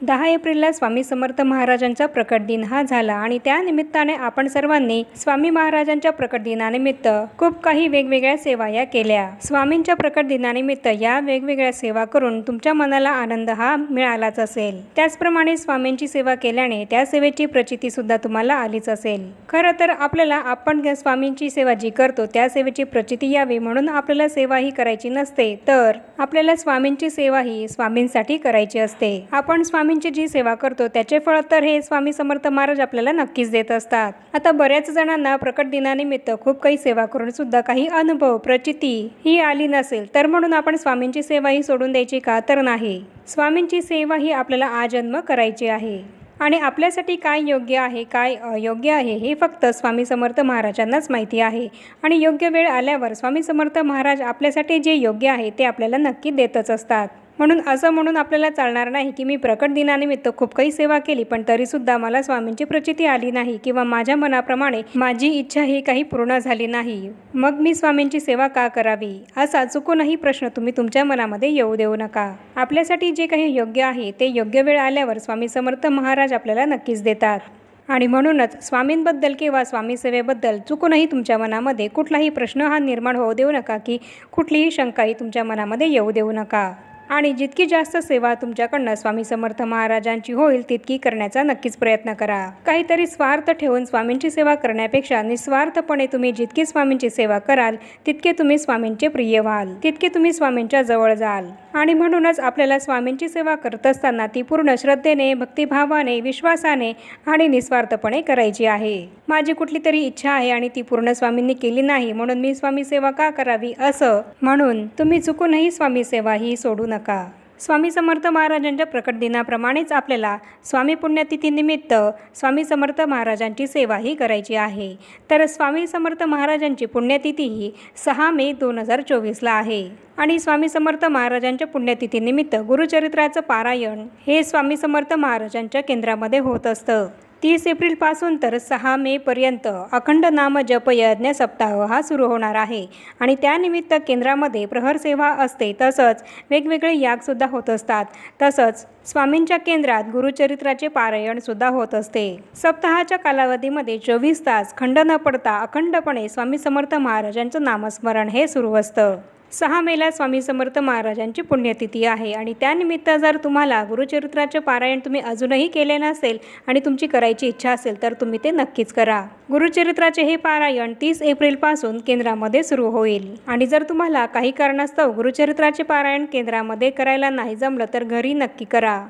दहा एप्रिलला स्वामी समर्थ महाराजांचा प्रकट दिन हा झाला आणि त्यानिमित्ताने आपण सर्वांनी स्वामी महाराजांच्या प्रकट दिनानिमित्त खूप काही वेगवेगळ्या सेवा या केल्या. स्वामींच्या प्रकट दिनानिमित्त या वेगवेगळ्या सेवा करून तुमच्या मनाला आनंद हा मिळालाच असेल. त्याचप्रमाणे स्वामींची सेवा केल्याने त्या सेवेची प्रचिती सुद्धा तुम्हाला आलीच असेल. खरं तर आपल्याला आपण स्वामींची सेवा जी करतो त्या सेवेची प्रचिती यावी म्हणून आपल्याला सेवा ही करायची नसते तर आपल्याला स्वामींची सेवा ही स्वामींसाठी करायची असते. आपण स्वामी स्वामींची जी सेवा करतो त्याचे फळ तर हे स्वामी समर्थ महाराज आपल्याला नक्कीच देत असतात. आता बऱ्याच जणांना प्रकट दिनानिमित्त खूप काही सेवा करून सुद्धा काही अनुभव प्रचिती ही आली नसेल तर म्हणून आपण स्वामींची सेवा ही सोडून द्यायची का तर नाही. स्वामींची सेवा ही आपल्याला आजन्म करायची आहे. आणि आपल्यासाठी काय योग्य आहे काय अयोग्य आहे हे फक्त स्वामी समर्थ महाराजांनाच माहिती आहे. आणि योग्य वेळ आल्यावर स्वामी समर्थ महाराज आपल्यासाठी जे योग्य आहे ते आपल्याला नक्की देतच असतात. म्हणून असं म्हणून आपल्याला चालणार नाही की मी प्रकट दिनानिमित्त खूप काही सेवा केली पण तरीसुद्धा मला स्वामींची प्रचिती आली नाही किंवा माझ्या मनाप्रमाणे माझी इच्छा ही काही पूर्ण झाली नाही. मग मी स्वामींची सेवा का करावी? असा चुकूनही प्रश्न तुम्ही तुमच्या मनामध्ये येऊ देऊ नका. आपल्यासाठी जे काही योग्य आहे ते योग्य वेळ आल्यावर स्वामी समर्थ महाराज आपल्याला नक्कीच देतात. आणि म्हणूनच स्वामींबद्दल किंवा स्वामी सेवेबद्दल चुकूनही तुमच्या मनामध्ये कुठलाही प्रश्न हा निर्माण होऊ देऊ नका की कुठलीही शंकाही तुमच्या मनामध्ये येऊ देऊ नका. आणि जितकी जास्त सेवा तुमच्याकडनं स्वामी समर्थ महाराजांची होईल तितकी करण्याचा नक्कीच प्रयत्न करा. काहीतरी स्वार्थ ठेवून स्वामींची सेवा करण्यापेक्षा निस्वार्थपणे तुम्ही जितकी स्वामींची सेवा कराल तितके तुम्ही स्वामींचे प्रिय व्हाल तितके तुम्ही स्वामींच्या जवळ जाल. आणि म्हणूनच आपल्याला स्वामींची सेवा करत असताना ती पूर्ण श्रद्धेने भक्तिभावाने विश्वासाने आणि निस्वार्थपणे करायची आहे. माझी कुठली तरी इच्छा आहे आणि ती पूर्ण स्वामींनी केली नाही म्हणून मी स्वामी सेवा का करावी असं म्हणून तुम्ही चुकूनही स्वामी सेवा ही सोडू नका. नका. स्वामी समर्थ महाराजांच्या प्रकट दिनाप्रमाणेच आपल्याला स्वामी पुण्यतिथीनिमित्त स्वामी समर्थ महाराजांची सेवाही करायची आहे. तर स्वामी समर्थ महाराजांची पुण्यतिथी ही सहा मे दोन हजार चोवीसला आहे. आणि स्वामी समर्थ महाराजांच्या पुण्यतिथीनिमित्त गुरुचरित्राचं पारायण हे स्वामी समर्थ महाराजांच्या केंद्रामध्ये होत असतं. तीस एप्रिलपासून तर सहा मेपर्यंत अखंड नाम जप यज्ञ सप्ताह हा सुरू होणार आहे. आणि त्यानिमित्त केंद्रामध्ये प्रहर सेवा असते तसंच वेगवेगळे यागसुद्धा होत असतात. तसंच स्वामींच्या केंद्रात गुरुचरित्राचे पारायणसुद्धा होत असते. सप्ताहाच्या कालावधीमध्ये चोवीस तास खंड न पडता अखंडपणे स्वामी समर्थ महाराजांचं नामस्मरण हे सुरू असतं. सहा मेला स्वामी समर्थ महाराजांची पुण्यतिथी आहे. आणि त्यानिमित्त जर तुम्हाला गुरुचरित्राचे पारायण तुम्ही अजूनही केले नसेल आणि तुमची करायची इच्छा असेल तर तुम्ही ते नक्कीच करा. गुरुचरित्राचे हे पारायण तीस एप्रिलपासून केंद्रामध्ये सुरू होईल. आणि जर तुम्हाला काही कारणास्तव गुरुचरित्राचे पारायण केंद्रामध्ये करायला नाही जमलं तर घरी नक्की करा.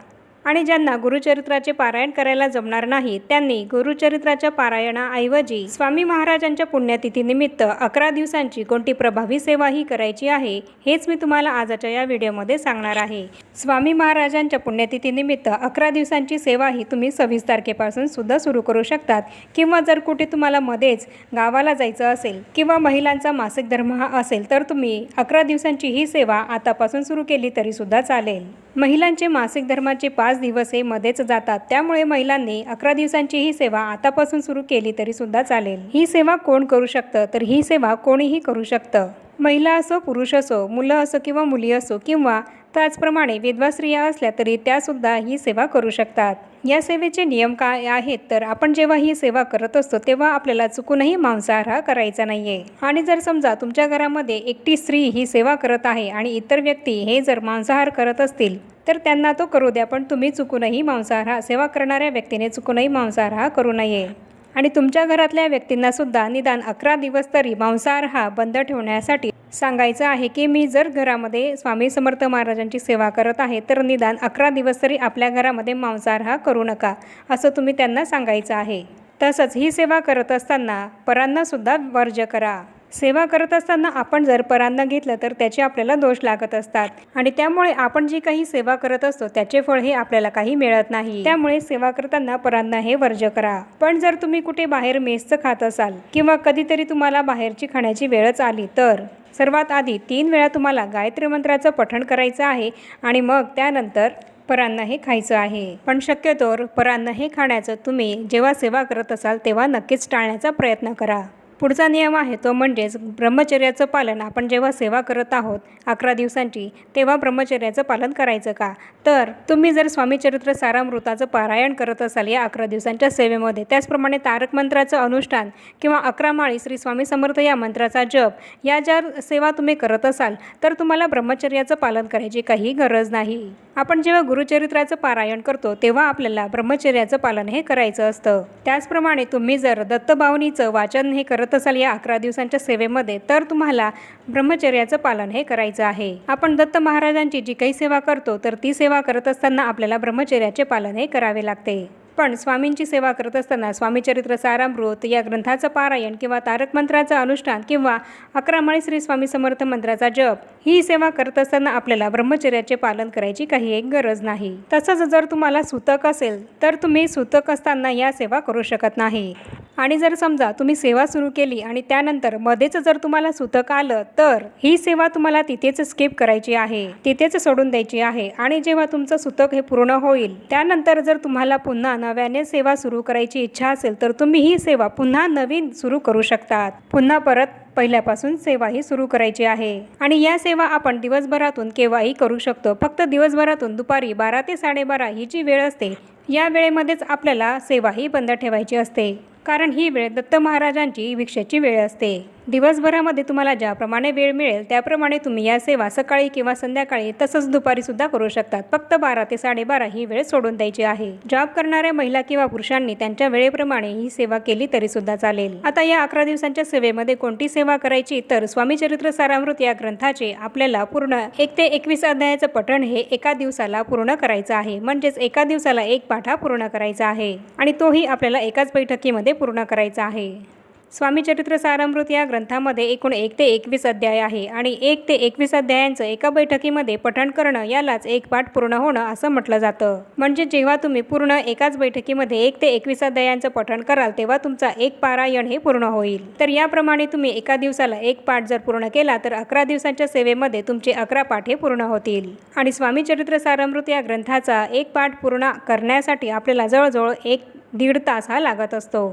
आणि ज्यांना गुरुचरित्राचे पारायण करायला जमणार नाही त्यांनी गुरुचरित्राच्या पारायणाऐवजी स्वामी महाराजांच्या पुण्यतिथीनिमित्त अकरा दिवसांची कोणती प्रभावी सेवा ही करायची आहे हेच मी तुम्हाला आजच्या या व्हिडिओमध्ये सांगणार आहे. स्वामी महाराजांच्या पुण्यतिथीनिमित्त अकरा दिवसांची सेवा ही तुम्ही सव्वीस तारखेपासून सुद्धा सुरू करू शकतात किंवा जर कुठे तुम्हाला मध्येच गावाला जायचं असेल किंवा महिलांचा मासिक धर्म हा असेल तर तुम्ही अकरा दिवसांची ही सेवा आतापासून सुरू केली तरी सुद्धा चालेल. महिलांचे मासिक धर्माचे पाच दिवस हे मध्येच जातात. त्यामुळे महिलांनी अकरा दिवसांची ही सेवा आतापासून सुरू केली तरी सुद्धा चालेल. ही सेवा कोण करू शकतं? तर ही सेवा कोणीही करू शकतं. महिला असो पुरुष असो मुलं असो किंवा मुली असो किंवा त्याचप्रमाणे विधवा स्त्रिया असल्या तरी त्यासुद्धा ही सेवा करू शकतात. या सेवेचे नियम काय आहेत? तर आपण जेव्हा ही सेवा करत असतो तेव्हा आपल्याला चुकूनही मांसाहार हा करायचा आहे आणि जर समजा तुमच्या घरामध्ये एकटी स्त्री ही सेवा करत आहे आणि इतर व्यक्ती हे जर मांसाहार करत असतील तर त्यांना तो करू द्या पण तुम्ही चुकूनही मांसाहार हा सेवा करणाऱ्या व्यक्तीने चुकूनही मांसाहार हा करू नये. आणि तुमच्या घरातल्या व्यक्तींना सुद्धा निदान अकरा दिवस तरी मांसाहार हा बंद ठेवण्यासाठी सांगायचं आहे की मी जर घरामध्ये स्वामी समर्थ महाराजांची सेवा करत आहे तर निदान अकरा दिवस तरी आपल्या घरामध्ये मांसाहार हा करू नका असं तुम्ही त्यांना सांगायचं आहे. तसंच ही सेवा करत असताना परांनासुद्धा वर्ज्य करा. सेवा करत असताना आपण जर परान्न घेतलं तर त्याचे आपल्याला दोष लागत असतात. आणि त्यामुळे आपण जी काही सेवा करत असतो त्याचे फळ हे आपल्याला काही मिळत नाही. त्यामुळे सेवा करताना परान्न हे वर्ज करा. पण जर तुम्ही कुठे बाहेर मेसचं खात असाल किंवा कधीतरी तुम्हाला बाहेरची खाण्याची वेळच आली तर सर्वात आधी तीन वेळा तुम्हाला गायत्री मंत्राचं पठण करायचं आहे आणि मग त्यानंतर परान्न हे खायचं आहे. पण शक्यतोवर परान्न हे खाण्याचं तुम्ही जेव्हा सेवा करत असाल तेव्हा नक्कीच टाळण्याचा प्रयत्न करा. पुढचा नियम आहे तो म्हणजेच ब्रह्मचर्याचं पालन. आपण जेव्हा सेवा करत आहोत अकरा दिवसांची तेव्हा ब्रह्मचर्याचं पालन करायचं का? तर तुम्ही जर स्वामीचरित्र सारामृताचं पारायण करत असाल या अकरा दिवसांच्या सेवेमध्ये त्याचप्रमाणे तारक मंत्राचं अनुष्ठान किंवा अकरा माळी श्री स्वामी समर्थ या मंत्राचा जप या ज्या सेवा तुम्ही करत असाल तर तुम्हाला ब्रह्मचर्याचं पालन करायची काही गरज नाही. आपण जेव्हा गुरुचरित्राचं पारायण करतो तेव्हा आपल्याला ब्रह्मचर्याचं पालन हे करायचं असतं. त्याचप्रमाणे तुम्ही जर दत्तभावनीचं वाचन हे करत असाल या अकरा दिवसांच्या सेवेमध्ये तर तुम्हाला ब्रह्मचर्याचं पालन हे करायचं आहे. आपण दत्त महाराजांची जी काही सेवा करतो तर ती सेवा करत असताना आपल्याला ब्रह्मचर्याचे पालन हे करावे लागते. पण स्वामींची सेवा करत असताना स्वामीचरित्र सारामृत या ग्रंथाचं पारायण किंवा तारक मंत्राचं अनुष्ठान किंवा अकरामाळी श्री स्वामी समर्थ मंत्राचा जप ही सेवा करत असताना आपल्याला ब्रह्मचर्याचे पालन करायची काही एक गरज नाही. तसंच जर तुम्हाला सुतक असेल तर तुम्ही सुतक असताना या सेवा करू शकत नाही. आणि जर समजा तुम्ही सेवा सुरू केली आणि त्यानंतर मध्येच जर तुम्हाला सुतक आलं तर ही सेवा तुम्हाला तिथेच स्किप करायची आहे. तिथेच सोडून द्यायची आहे. आणि जेव्हा तुमचं सुतक हे पूर्ण होईल त्यानंतर जर तुम्हाला पुन्हा नव्याने सेवा सुरू करायची इच्छा असेल तर तुम्ही ही सेवा पुन्हा नवीन सुरू करू शकतात. पुन्हा परत पहिल्यापासून सेवा ही सुरू करायची आहे. आणि या सेवा आपण दिवसभरातून केव्हाही करू शकतो. फक्त दिवसभरातून दुपारी बारा ते साडेबारा ही जी वेळ असते. या वेळेमध्येच आपल्याला सेवा ही बंद ठेवायची असते. कारण ही वेळ दत्त महाराजांची भिक्षेची वेळ असते. दिवसभरामध्ये तुम्हाला ज्याप्रमाणे वेळ मिळेल त्याप्रमाणे तुम्ही या सेवा सकाळी किंवा संध्याकाळी तसंच दुपारीसुद्धा करू शकतात. फक्त बारा ते साडेबारा ही वेळ सोडून द्यायची आहे. जॉब करणाऱ्या महिला किंवा पुरुषांनी त्यांच्या वेळेप्रमाणे ही सेवा केली तरी सुद्धा चालेल. आता या अकरा दिवसांच्या सेवेमध्ये कोणती सेवा करायची? तर स्वामी चरित्र सारामृत या ग्रंथाचे आपल्याला पूर्ण एक ते एकवीस अध्यायाचं पठण हे एका दिवसाला पूर्ण करायचं आहे. म्हणजेच एका दिवसाला एक पाठा पूर्ण करायचा आहे. आणि तोही आपल्याला एकाच बैठकीमध्ये पूर्ण करायचा आहे. स्वामी चरित्र सारामृत या ग्रंथामध्ये एकूण एक ते एकवीस अध्याय आहे आणि एक ते एकवीस अध्यायांचं एका बैठकीमध्ये पठण करणं यालाच एक पाठ पूर्ण होणं असं म्हटलं जातं. म्हणजे जेव्हा तुम्ही पूर्ण एकाच बैठकीमध्ये एक ते एकवीस अध्यायांचं पठण कराल तेव्हा तुमचा एक पारायण हे पूर्ण होईल. तर याप्रमाणे तुम्ही एका दिवसाला एक पाठ जर पूर्ण केला तर अकरा दिवसांच्या सेवेमध्ये तुमचे अकरा पाठ हे पूर्ण होतील. आणि स्वामी चरित्र सारामृत या ग्रंथाचा एक पाठ पूर्ण करण्यासाठी आपल्याला जवळजवळ एक दीड तास हा लागत असतो.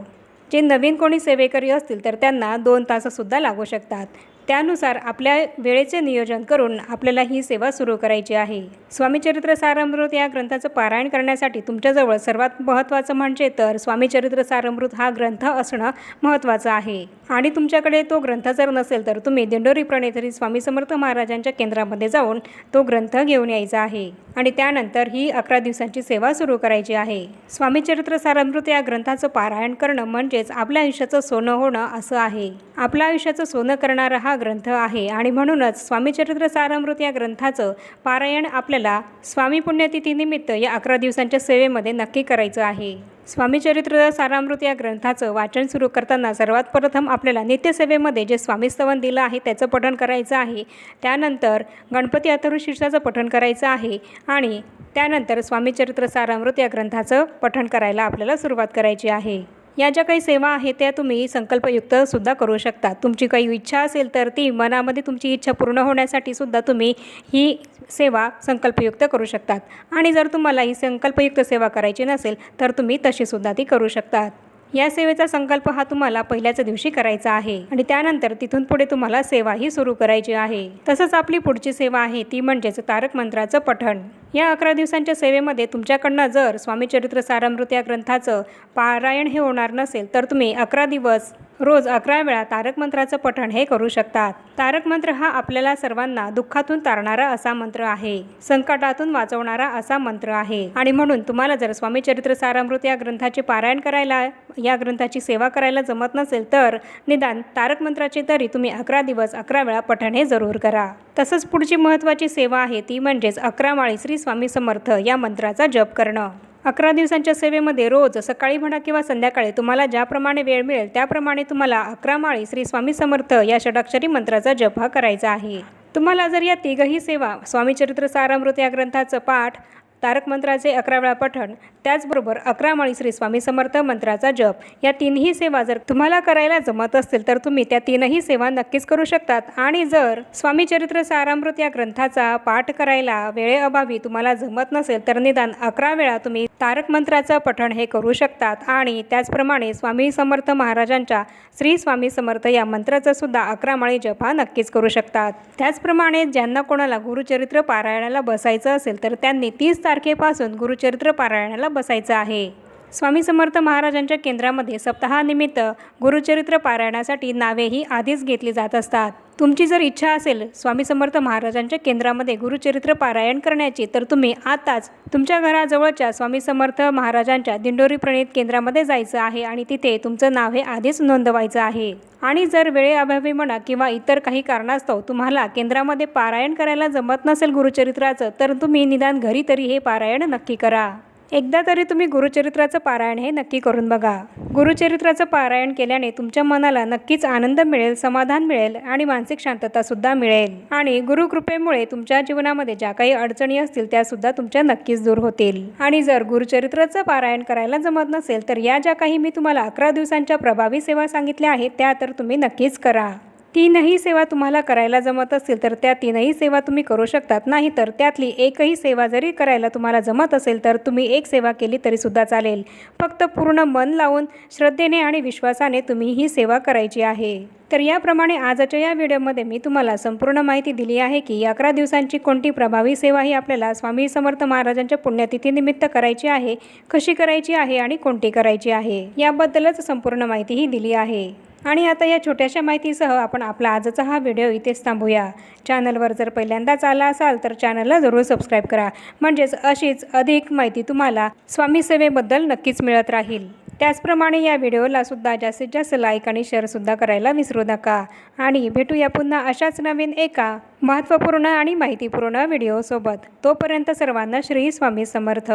जे नवीन कोणी सेवेकरी असतील तर त्यांना दोन ताससुद्धा लागू शकतात. त्यानुसार आपल्या वेळेचे नियोजन करून आपल्याला ही सेवा सुरू करायची आहे. स्वामीचरित्र सारामृत या ग्रंथाचं पारायण करण्यासाठी तुमच्याजवळ सर्वात महत्त्वाचं म्हणजे तर स्वामीचरित्र सारामृत हा ग्रंथ असणं महत्त्वाचं आहे. आणि तुमच्याकडे तो ग्रंथ जर नसेल तर तुम्ही दिंडोरी प्रणेतरी स्वामी समर्थ महाराजांच्या केंद्रामध्ये जाऊन तो ग्रंथ घेऊन यायचा आहे. आणि त्यानंतर ही अकरा दिवसांची सेवा सुरू करायची आहे. स्वामीचरित्र सारामृत या ग्रंथाचं पारायण करणं म्हणजेच आपल्या आयुष्याचं सोनं होणं असं आहे. आपल्या आयुष्याचं सोनं करणारा हा हा ग्रंथ आहे. आणि म्हणूनच स्वामीचरित्र सारामृत या ग्रंथाचं पारायण आपल्याला स्वामी पुण्यतिथीनिमित्त या अकरा दिवसांच्या सेवेमध्ये नक्की करायचं आहे. स्वामीचरित्र सारामृत या ग्रंथाचं वाचन सुरू करताना सर्वात प्रथम आपल्याला नित्यसेवेमध्ये जे स्वामीस्तवन दिलं आहे त्याचं पठण करायचं आहे. त्यानंतर गणपती अथर्वशीर्षाचं पठण करायचं आहे. आणि त्यानंतर स्वामीचरित्र सारामृत या ग्रंथाचं पठण करायला आपल्याला सुरुवात करायची आहे. या ज्या काही सेवा आहेत त्या तुम्ही संकल्पयुक्त सुद्धा करू शकता. तुमची काही इच्छा असेल तर ती मनामध्ये तुमची इच्छा पूर्ण होण्यासाठी सुद्धा तुम्ही ही सेवा संकल्पयुक्त करू शकतात. आणि जर तुम्हाला ही संकल्पयुक्त सेवा करायची नसेल तर तुम्ही तशीसुद्धा ती करू शकतात. या सेवेचा संकल्प हा तुम्हाला पहिल्याच दिवशी करायचा आहे आणि त्यानंतर तिथून पुढे तुम्हाला सेवाही सुरू करायची आहे. तसंच आपली पुढची सेवा आहे ती म्हणजेच तारक मंत्राचं पठण. या अकरा दिवसांच्या सेवेमध्ये तुमच्याकडनं जर स्वामीचरित्र सारामृत या ग्रंथाचं पारायण हे होणार नसेल तर तुम्ही अकरा दिवस रोज अकरा वेळा तारक मंत्राचं पठण हे करू शकतात. तारक मंत्र हा आपल्याला सर्वांना दुःखातून तारणारा असा मंत्र आहे संकटातून वाचवणारा असा मंत्र आहे. आणि म्हणून तुम्हाला जर स्वामीचरित्र सारामृत या ग्रंथाचे पारायण करायला या ग्रंथाची सेवा करायला जमत नसेल तर निदान तारक मंत्राचे तरी तुम्ही अकरा दिवस अकरा वेळा पठण हे जरूर करा. तसंच पुढची महत्त्वाची सेवा आहे ती म्हणजेच अकरा माळी श्री स्वामी समर्थ या मंत्राचा जप करणं. अकरा दिवसांच्या सेवेमध्ये रोज सकाळी म्हणा किंवा संध्याकाळी तुम्हाला ज्याप्रमाणे वेळ मिळेल त्याप्रमाणे तुम्हाला अकरा माळी श्री स्वामी समर्थ या षडाक्षरी मंत्राचा जप हा करायचा आहे. तुम्हाला जर या तिघही सेवा स्वामीचरित्र सारामृत या ग्रंथाचं पाठ तारक मंत्राचे अकरा वेळा पठण त्याचबरोबर अकरा माळी श्री स्वामी समर्थ मंत्राचा जप या तीनही सेवा जर तुम्हाला करायला जमत असतील तर तुम्ही त्या तीनही सेवा नक्कीच करू शकतात. आणि जर स्वामी चरित्र सारामृत या ग्रंथाचा पाठ करायला वेळेअभावी तुम्हाला जमत नसेल तर निदान अकरा वेळा तुम्ही तारक मंत्राचं पठण हे करू शकतात. आणि त्याचप्रमाणे स्वामी समर्थ महाराजांच्या श्री स्वामी समर्थ या मंत्राचा सुद्धा अकरा माळी जप हा नक्कीच करू शकतात. त्याचप्रमाणे ज्यांना कोणाला गुरुचरित्र पारायणाला बसायचं असेल तर त्यांनी तीस तारखेपासून गुरुचरित्र पारायणाला बसायचं आहे. स्वामी समर्थ महाराजांच्या केंद्रामध्ये सप्ताहानिमित्त गुरुचरित्र पारायणासाठी नावेही आधीच घेतली जात असतात. तुमची जर इच्छा असेल स्वामी समर्थ महाराजांच्या केंद्रामध्ये गुरुचरित्र पारायण करण्याची तर तुम्ही आताच तुमच्या घराजवळच्या स्वामी समर्थ महाराजांच्या दिंडोरी प्रणित केंद्रामध्ये जायचं आहे आणि तिथे तुमचं नाव हे आधीच नोंदवायचं आहे. आणि जर वेळेअभावी म्हणा किंवा इतर काही कारणास्तव तुम्हाला केंद्रामध्ये पारायण करायला जमत नसेल गुरुचरित्राचं तर तुम्ही निदान घरी तरी हे पारायण नक्की करा. एकदा तरी तुम्ही गुरुचरित्राचं पारायण हे नक्की करून बघा. गुरुचरित्राचं पारायण केल्याने तुमच्या मनाला नक्कीच आनंद मिळेल समाधान मिळेल आणि मानसिक शांततासुद्धा मिळेल. आणि गुरुकृपेमुळे तुमच्या जीवनामध्ये ज्या काही अडचणी असतील त्यासुद्धा तुमच्या नक्कीच दूर होतील. आणि जर गुरुचरित्राचं पारायण करायला जमत नसेल तर या ज्या काही मी तुम्हाला अकरा दिवसांच्या प्रभावी सेवा सांगितल्या आहेत त्या तर तुम्ही नक्कीच करा. तीनही सेवा तुम्हाला करायला जमत असतील तर त्या तीनही सेवा तुम्ही करू शकतात. नाही तर त्यातली एकही सेवा जरी करायला तुम्हाला जमत असेल तर तुम्ही एक सेवा केली तरीसुद्धा चालेल. फक्त पूर्ण मन लावून श्रद्धेने आणि विश्वासाने तुम्ही ही सेवा करायची आहे. तर याप्रमाणे आजच्या या व्हिडिओमध्ये मी तुम्हाला संपूर्ण माहिती दिली आहे की अकरा दिवसांची कोणती प्रभावी सेवा ही आपल्याला स्वामी समर्थ महाराजांच्या पुण्यतिथीनिमित्त करायची आहे कशी करायची आहे आणि कोणती करायची आहे याबद्दलच संपूर्ण माहितीही दिली आहे. आणि आता या छोट्याशा माहितीसह आपण आपला आजचा हा व्हिडिओ इथेच थांबूया. चॅनलवर जर पहिल्यांदाच आला असाल तर चॅनलला जरूर सबस्क्राईब करा. म्हणजेच अशीच अधिक माहिती तुम्हाला स्वामी सेवेबद्दल नक्कीच मिळत राहील. त्याचप्रमाणे या व्हिडिओला सुद्धा जास्तीत जास्त लाईक आणि शेअरसुद्धा करायला विसरू नका. आणि भेटूया पुन्हा अशाच नवीन एका महत्त्वपूर्ण आणि माहितीपूर्ण व्हिडिओसोबत. तोपर्यंत सर्वांना श्री स्वामी समर्थ.